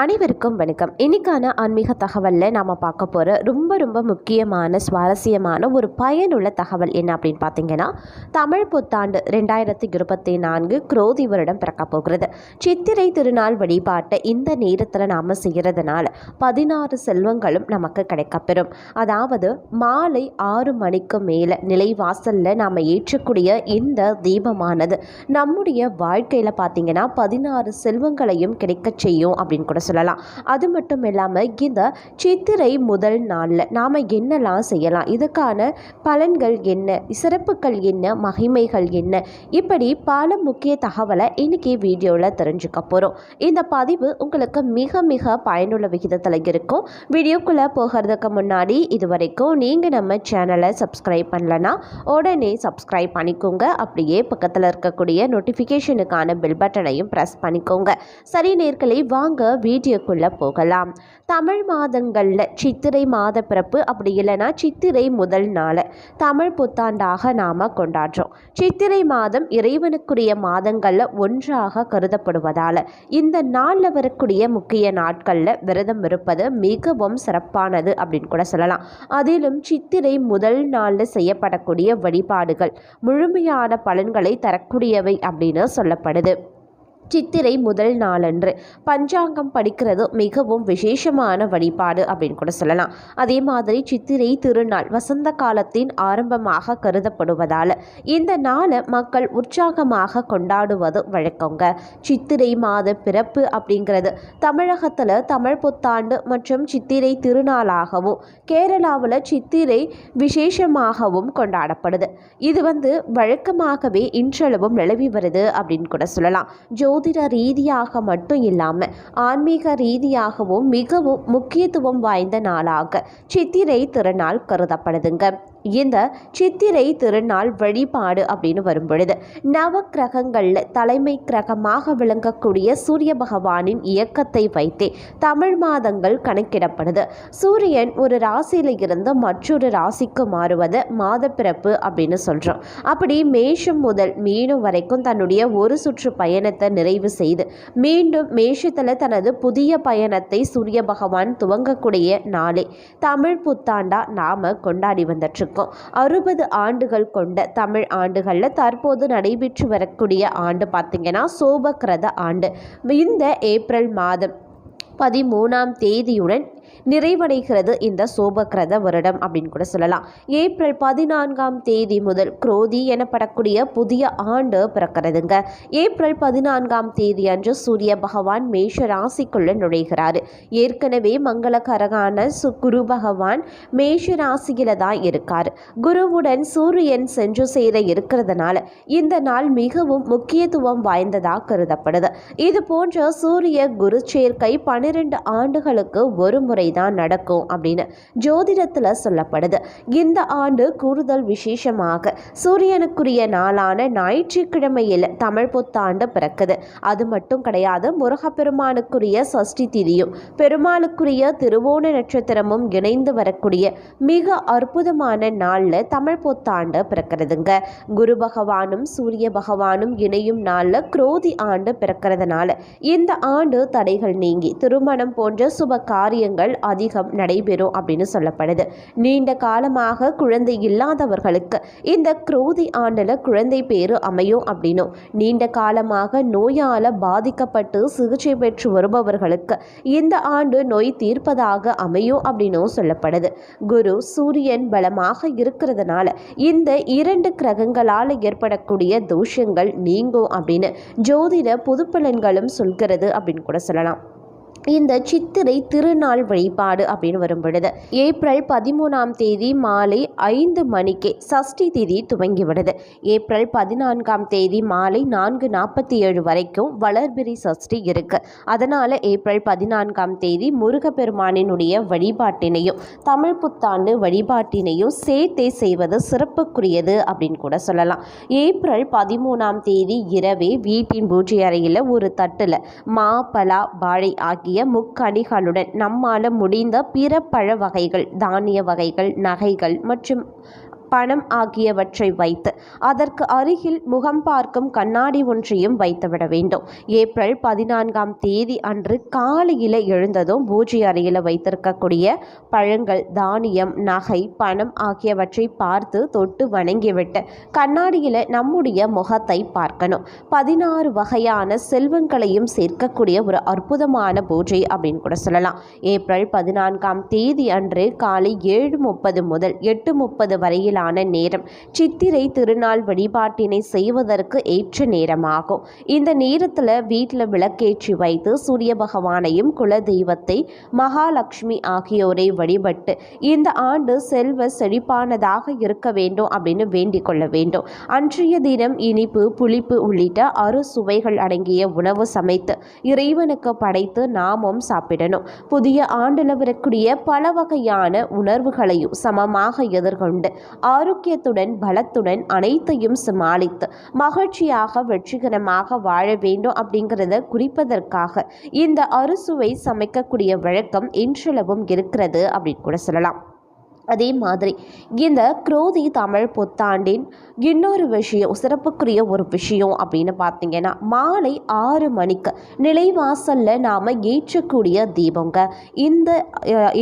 அனைவருக்கும் வணக்கம். இன்னைக்கான ஆன்மீக தகவலில் நாம் பார்க்க போகிற ரொம்ப ரொம்ப முக்கியமான சுவாரஸ்யமான ஒரு பயனுள்ள தகவல் என்ன அப்படின்னு பார்த்தீங்கன்னா தமிழ் புத்தாண்டு ரெண்டாயிரத்தி இருபத்தி நான்கு குரோதி வருடம் பிறக்க போகிறது. சித்திரை திருநாள் வழிபாட்டை இந்த நேரத்தில் நாம் செய்கிறதுனால பதினாறு செல்வங்களும் நமக்கு கிடைக்கப்பெறும். அதாவது மாலை ஆறு மணிக்கு மேலே நிலைவாசலில் நாம் ஏற்றக்கூடிய இந்த தீபமானது நம்முடைய வாழ்க்கையில் பார்த்தீங்கன்னா பதினாறு செல்வங்களையும் கிடைக்கச் செய்யும் அப்படின்னு கூட சொல்லலாம். அது மட்டும் இல்லாமல் இந்த சித்திரை முதல் நாளில் நாம் என்னெல்லாம் செய்யலாம்? இதுக்கான பலன்கள் என்ன? சிறப்புகள் என்ன? மகிமைகள் என்ன? இப்படி பல முக்கிய தகவலை இன்னைக்கு வீடியோவில் தெரிஞ்சுக்க போகிறோம் இந்த பதிவு உங்களுக்கு மிக மிக பயனுள்ள விகிதத்தில் இருக்கும். வீடியோக்குள்ளே போகிறதுக்கு முன்னாடி இது வரைக்கும் நீங்கள் நம்ம சேனலை சப்ஸ்கிரைப் பண்ணலன்னா உடனே சப்ஸ்கிரைப் பண்ணிக்கோங்க. அப்படியே பக்கத்தில் இருக்கக்கூடிய நோட்டிஃபிகேஷனுக்கான பெல் பட்டனையும் ப்ரெஸ் பண்ணிக்கோங்க. சரி நேர்களை வாங்க வீடியோக்குள்ளே போகலாம். தமிழ் மாதங்களில் சித்திரை மாத பிறப்பு அப்படி இல்லைன்னா சித்திரை முதல் நாள் தமிழ் புத்தாண்டாக நாம் கொண்டாடுறோம். சித்திரை மாதம் இறைவனுக்குரிய மாதங்களில் ஒன்றாக கருதப்படுவதால் இந்த நாளில் வரக்கூடிய முக்கிய நாட்களில் விரதம் இருப்பது மிகவும் சிறப்பானது அப்படின்னு கூட சொல்லலாம். அதிலும் சித்திரை முதல் நாளில் செய்யப்படக்கூடிய வழிபாடுகள் முழுமையான பலன்களை தரக்கூடியவை அப்படின்னு சொல்லப்படுது. சித்திரை முதல் நாளன்று. பஞ்சாங்கம் படிக்கிறது மிகவும் விசேஷமான வழிபாடு அப்படின்னு கூட சொல்லலாம். அதே மாதிரி சித்திரை திருநாள் வசந்த காலத்தின் ஆரம்பமாக கருதப்படுவதால் இந்த நாளை மக்கள் உற்சாகமாக கொண்டாடுவது வழக்கங்க. சித்திரை மாத பிறப்பு அப்படிங்கிறது தமிழகத்தில் தமிழ் புத்தாண்டு மற்றும் சித்திரை திருநாளாகவும் கேரளாவில் சித்திரை விசேஷமாகவும் கொண்டாடப்படுது. இது வந்து வழக்கமாகவே இன்றளவும் நிலவி வருது அப்படின்னு கூட சொல்லலாம். ஜோதிட ரீதியாக மட்டும் இல்லாமல் ஆன்மீக ரீதியாகவும் மிகவும் முக்கியத்துவம் வாய்ந்த நாளாக சித்திரை திருநாள் கருதப்படுதுங்க. இந்த சித்திரை திருநாள் வழிபாடு அப்படின்னு வரும்பொழுது நவக்கிரகங்களில் நவ கிரகங்களில் தலைமை கிரகமாக விளங்கக்கூடிய சூரிய பகவானின் இயக்கத்தை வைத்தே தமிழ் மாதங்கள் கணக்கிடப்படுது. சூரியன் ஒரு ராசியில் இருந்து மற்றொரு ராசிக்கு மாறுவது மாதப்பிறப்பு அப்படின்னு சொல்கிறோம் அப்படி மேஷம் முதல் மீனம் வரைக்கும் தன்னுடைய ஒரு சுற்று பயணத்தை நிறைவு செய்து மீண்டும் மேஷத்தில் தனது புதிய பயணத்தை சூரிய பகவான் துவங்கக்கூடிய நாளே தமிழ் புத்தாண்டா நாம கொண்டாடி வந்துட்டு இருக்கும். அறுபது ஆண்டுகள் கொண்ட தமிழ் ஆண்டுகளில் தற்போது நடைபெற்று வரக்கூடிய ஆண்டு பார்த்திங்கன்னா சோபக்கிரத ஆண்டு. இந்த ஏப்ரல் மாதம் பதிமூணாம் தேதியுடன் நிறைவடைகிறது இந்த சோபக்கிரத வருடம் அப்படின்னு கூட சொல்லலாம். ஏப்ரல் பதினான்காம் தேதி முதல் குரோதி எனப்படக்கூடிய புதிய ஆண்டு பிறக்கிறதுங்க. ஏப்ரல் பதினான்காம் தேதி அன்று சூரிய பகவான் மேஷ ராசிக்குள்ள நுழைகிறார். ஏற்கனவே மங்களகரகான சு குரு பகவான் மேஷ ராசியில தான் இருக்கார். குருவுடன் சூரியன் சென்று சேர இருக்கிறதுனால இந்த நாள் மிகவும் முக்கியத்துவம் வாய்ந்ததாக கருதப்படுது. இது போன்ற சூரிய குரு சேர்க்கை பன்னிரண்டு ஆண்டுகளுக்கு ஒரு முறை தான் நடக்கும் அப்படின்னு ஜோதிடத்தில் சொல்லப்படுது. இந்த ஆண்டு கூடுதல் விசேஷமாக சூரியனுக்குரிய நாளான ஞாயிற்றுக்கிழமையில் தமிழ் புத்தாண்டு பிறக்குது. அது மட்டும் கிடையாது முருகப்பெருமானுக்குரிய சஷ்டி திதியும் பெருமாளுக்குரிய திருவோண நட்சத்திரமும் இணைந்து வரக்கூடிய மிக அற்புதமான நாளில் தமிழ் புத்தாண்டு பிறக்கிறதுங்க. குரு பகவானும் சூரிய பகவானும் இணையும் நாளில் குரோதி ஆண்டு பிறக்கிறதுனால இந்த ஆண்டு தடைகள் நீங்கி திருமணம் போன்ற சுப காரியங்கள் அதிகம் நடைபெறும் அப்படின்னு சொல்லப்படுது. நீண்ட காலமாக குழந்தை இல்லாதவர்களுக்கு இந்த குரோதி ஆண்டில் குழந்தை பேரு அமையும் அப்படின்னும். நீண்ட காலமாக நோயால் பாதிக்கப்பட்டு சிகிச்சை பெற்று வருபவர்களுக்கு இந்த ஆண்டு நோய் தீர்ப்பதாக அமையும் அப்படின்னும் சொல்லப்படுது. குரு சூரியன் பலமாக இருக்கிறதுனால இந்த இரண்டு கிரகங்களால் ஏற்படக்கூடிய தோஷங்கள் நீங்கும் அப்படின்னு ஜோதிட புதுப்பலன்களும் சொல்கிறது அப்படின்னு கூட சொல்லலாம். இந்த சித்திரை திருநாள் வழிபாடு அப்படின்னு வரும் பொழுது ஏப்ரல் பதிமூணாம் தேதி மாலை ஐந்து மணிக்கு சஷ்டி திதி துவங்கிவிடுது ஏப்ரல் பதினான்காம் தேதி மாலை நான்கு நாற்பத்தி ஏழு வரைக்கும் வளர்பிரி சஷ்டி இருக்கு. அதனால ஏப்ரல் பதினான்காம் தேதி முருகப்பெருமானினுடைய வழிபாட்டினையும் தமிழ் புத்தாண்டு வழிபாட்டினையும் சேர்த்தே செய்வது சிறப்புக்குரியது அப்படின்னு கூட சொல்லலாம். ஏப்ரல் பதிமூணாம் தேதி இரவே வீட்டின் பூஜை அறையில் ஒரு தட்டில் மா பலா வாழை ஆகிய ஆகிய முக்கணிகளுடன் நம்மால் முடிந்த பிற பழ வகைகள் தானிய வகைகள் நகைகள் மற்றும் பணம் ஆகியவற்றை வைத்து அதற்கு அருகில் முகம் பார்க்கும் கண்ணாடி ஒன்றையும் வைத்துவிட வேண்டும். ஏப்ரல் பதினான்காம் தேதி அன்று காலையில் எழுந்ததும் பூஜை அறையில் வைத்திருக்கக்கூடிய பழங்கள் தானியம் நகை பணம் ஆகியவற்றை பார்த்து தொட்டு வணங்கிவிட்டு கண்ணாடியில் நம்முடைய முகத்தை பார்க்கணும். பதினாறு வகையான செல்வங்களையும் சேர்க்கக்கூடிய ஒரு அற்புதமான பூஜை அப்படின்னு கூட சொல்லலாம். ஏப்ரல் பதினான்காம் தேதி அன்று காலை ஏழு முப்பது முதல் எட்டு முப்பது வரையிலான சிறப்பான நேரம். சித்திரை திருநாள் வழிபாட்டினை செய்வதற்கு ஏற்ற நேரமாகும். இந்த நேரத்தில் வீட்டில் விளக்கேற்றி வைத்து சூரிய பகவானையும் குல தெய்வத்தை மகாலட்சுமி ஆகியோரை வழிபட்டு இந்த ஆண்டு செல்வ செழிப்பானதாக இருக்க வேண்டும் அப்படின்னு வேண்டிக் கொள்ள வேண்டும். அன்றைய தினம் இனிப்பு புளிப்பு உள்ளிட்ட அறு சுவைகள் அடங்கிய உணவு சமைத்து இறைவனுக்கு படைத்து நாமும் சாப்பிடணும். புதிய ஆண்டில் வரக்கூடிய பல வகையான உணர்வுகளையும் சமமாக எதிர்கொண்டு ஆரோக்கியத்துடன் பலத்துடன் அனைத்தையும் சமாளித்து மகிழ்ச்சியாக வெற்றிகரமாக வாழ வேண்டும் அப்படிங்கிறத குறிப்பதற்காக இந்த அறுசுவை சமைக்கக்கூடிய வழக்கம் இன்றளவும் இருக்கிறது அப்படின்னு கூட சொல்லலாம். அதே மாதிரி. இந்த குரோதி தமிழ் புத்தாண்டின் இன்னொரு விஷயம் சிறப்புக்குரிய ஒரு விஷயம் அப்படின்னு பார்த்தீங்கன்னா மாலை ஆறு மணிக்கு நிலைவாசலில் நாம் ஏற்றக்கூடிய தீபங்க. இந்த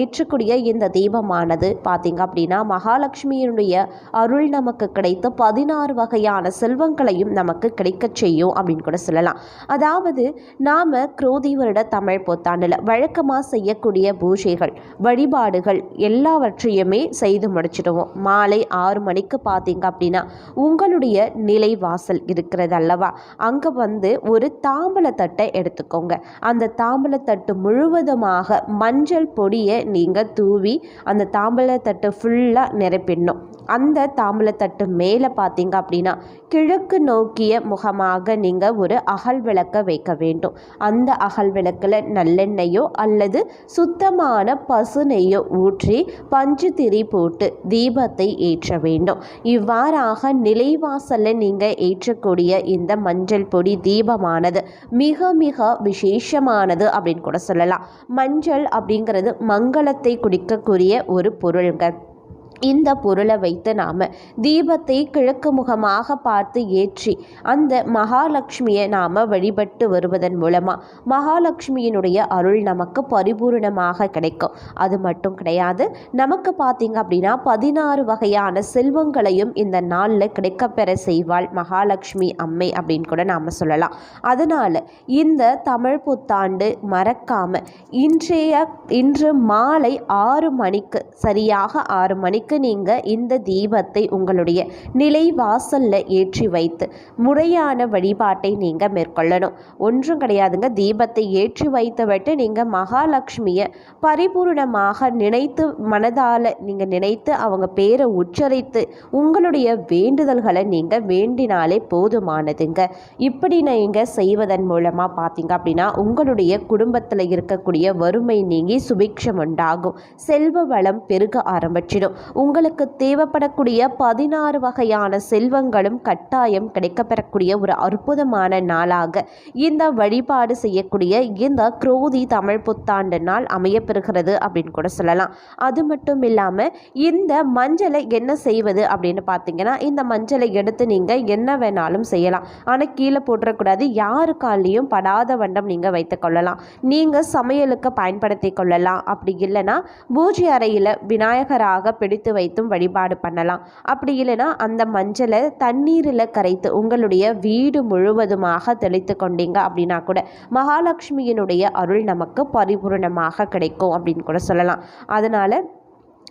ஏற்றக்கூடிய இந்த தீபமானது பார்த்தீங்க அப்படின்னா மகாலட்சுமியினுடைய அருள் நமக்கு கிடைத்த பதினாறு வகையான செல்வங்களையும் நமக்கு கிடைக்கச் செய்யும் அப்படின்னு கூட சொல்லலாம். அதாவது நாம் குரோதி வருட தமிழ் புத்தாண்டில் வழக்கமாக செய்யக்கூடிய பூஜைகள் வழிபாடுகள் எல்லாவற்றையுமே செய்து முடிச்சிடுவோம். மாலை ஆறு மணிக்கு பார்த்தீங்க அப்படின்னா உங்களுடைய நிலைவாசல் இருக்கிறது அல்லவா? அங்கே வந்து ஒரு தாம்பலத்தட்டை எடுத்துக்கோங்க. அந்த தாம்பலத்தட்டு முழுவதுமாக மஞ்சள் பொடியை நீங்கள் தூவி அந்த தாம்பலத்தட்டு ஃபுல்லாக நிரப்பிடணும். அந்த தாம்பலத்தட்டு மேலே பார்த்தீங்க அப்படின்னா கிழக்கு நோக்கிய முகமாக நீங்கள் ஒரு அகல் விளக்க வைக்க வேண்டும். அந்த அகல் விளக்கில் நல்லெண்ணெயோ அல்லது சுத்தமான பசு நெய்யோ ஊற்றி பஞ்சு திரி போட்டு தீபத்தை ஏற்ற வேண்டும். இவ்வாறாக நிலைவாசலில் நீங்கள் ஏற்றக்கூடிய இந்த மஞ்சள் பொடி தீபமானது மிக மிக விசேஷமானது அப்படின்னு கூட சொல்லலாம். மஞ்சள் அப்படிங்கிறது மங்களத்தை குடிக்கக்கூடிய ஒரு பொருள்கள். இந்த பொருளை வைத்து நாம் தீபத்தை கிழக்கு முகமாக பார்த்து ஏற்றி அந்த மகாலட்சுமியை நாம் வழிபட்டு வருவதன் மூலமாக மகாலட்சுமியினுடைய அருள் நமக்கு பரிபூரணமாக கிடைக்கும். அது மட்டும் கிடையாது நமக்கு பார்த்தீங்க அப்படின்னா பதினாறு வகையான செல்வங்களையும் இந்த நாளில் கிடைக்கப்பெற செய்வாள் மகாலட்சுமி அம்மை அப்படின்னு கூட நாம் சொல்லலாம். அதனால் இந்த தமிழ் புத்தாண்டு மறக்காமல் இன்றைய இன்று மாலை ஆறு மணிக்கு சரியாக ஆறு மணிக்கு நீங்கள் இந்த தீபத்தை உங்களுடைய நிலை வாசலில் ஏற்றி வைத்து முறையான வழிபாட்டை நீங்கள் மேற்கொள்ளணும். ஒன்றும் கிடையாதுங்க. தீபத்தை ஏற்றி வைத்து விட்டு நீங்கள் மகாலட்சுமியை பரிபூர்ணமாக நினைத்து மனதால் நீங்கள் நினைத்து அவங்க பேரை உச்சரித்து உங்களுடைய வேண்டுதல்களை நீங்கள் வேண்டினாலே போதுமானதுங்க. இப்படி நீங்கள் செய்வதன் மூலமாக பார்த்தீங்க அப்படின்னா உங்களுடைய குடும்பத்தில் இருக்கக்கூடிய வறுமை நீங்கி சுபிக்ஷம் உண்டாகும். செல்வ வளம் பெருக ஆரம்பிச்சிடும். உங்களுக்கு தேவைப்படக்கூடிய பதினாறு வகையான செல்வங்களும் கட்டாயம் கிடைக்கப்பெறக்கூடிய ஒரு அற்புதமான நாளாக இந்த வழிபாடு செய்யக்கூடிய இந்த குரோதி தமிழ் புத்தாண்டு நாள் அமையப்பெறுகிறது அப்படின்னு கூட சொல்லலாம். அது மட்டும் இல்லாமல் இந்த மஞ்சளை என்ன செய்வது அப்படின்னு பார்த்தீங்கன்னா இந்த மஞ்சளை எடுத்து நீங்கள் என்ன வேணாலும் செய்யலாம். ஆனால் கீழே போட்டுறக்கூடாது. யாரு படாத வண்டம் நீங்கள் வைத்துக்கொள்ளலாம் நீங்கள் சமையலுக்கு பயன்படுத்தி கொள்ளலாம். அப்படி இல்லைன்னா பூஜை அறையில் விநாயகராக பிடித்து வைத்தும் வழிபாடு பண்ணலாம். அப்படி இல்லைன்னா அந்த மஞ்சளை தண்ணீரில் கரைத்து உங்களுடைய வீடு முழுவதுமாக தெளித்து கொண்டீங்க அப்படின்னா கூட மகாலட்சுமியினுடைய அருள் நமக்கு பரிபூரணமாக கிடைக்கும் அப்படின்னு கூட சொல்லலாம். அதனால்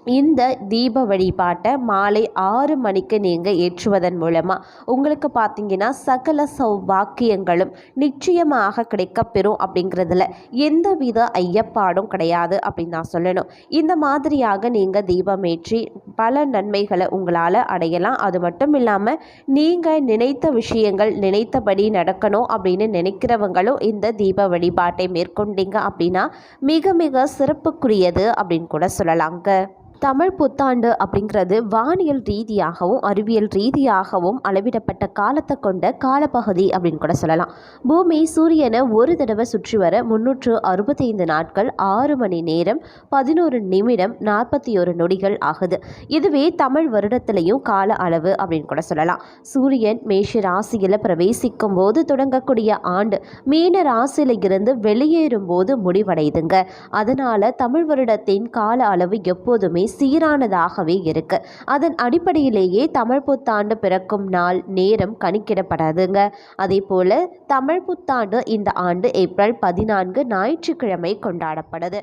இந்த தீப வழிபாட்டை மாலை ஆறு மணிக்கு நீங்கள் ஏற்றுவதன் மூலமாக உங்களுக்கு பார்த்தீங்கன்னா சகல சௌபாக்கியங்களும் நிச்சயமாக கிடைக்கப்பெறும் அப்படிங்கிறதுல எந்தவித ஐயப்பாடும் கிடையாது அப்படின்னு நான் சொல்லணும். இந்த மாதிரியாக நீங்கள் தீபம் ஏற்றி பல நன்மைகளை உங்களால் அடையலாம். அது மட்டும் இல்லாமல் நீங்கள் நினைத்த விஷயங்கள் நினைத்தபடி நடக்கணும் அப்படின்னு நினைக்கிறவங்களும் இந்த தீப வழிபாட்டை மேற்கொண்டீங்க அப்படின்னா மிக மிக சிறப்புக்குரியது அப்படின்னு கூட சொல்லலாங்க. தமிழ் புத்தாண்டு அப்படிங்கிறது வானியல் ரீதியாகவும் அறிவியல் ரீதியாகவும் அளவிடப்பட்ட காலத்தை கொண்ட காலப்பகுதி அப்படின்னு கூட சொல்லலாம். பூமி சூரியனை ஒரு தடவை சுற்றி வர முன்னூற்று அறுபத்தைந்து நாட்கள் ஆறு மணி நேரம் பதினோரு நிமிடம் நாற்பத்தி ஒரு நொடிகள் ஆகுது. இதுவே தமிழ் வருடத்திலையும் கால அளவு அப்படின்னு கூட சொல்லலாம். சூரியன் மேஷ ராசியில் பிரவேசிக்கும் போது தொடங்கக்கூடிய ஆண்டு மீன ராசியில இருந்து வெளியேறும் போது முடிவடையுதுங்க அதனால தமிழ் வருடத்தின் கால அளவு எப்போதுமே சீரானதாகவே இருக்கு. அதன் அடிப்படையிலேயே தமிழ் புத்தாண்டு பிறக்கும் நாள் நேரம் கணிக்கிடப்படாதுங்க அதே போல தமிழ் புத்தாண்டு இந்த ஆண்டு ஏப்ரல் பதினான்கு ஞாயிற்றுக்கிழமை கொண்டாடப்படுது.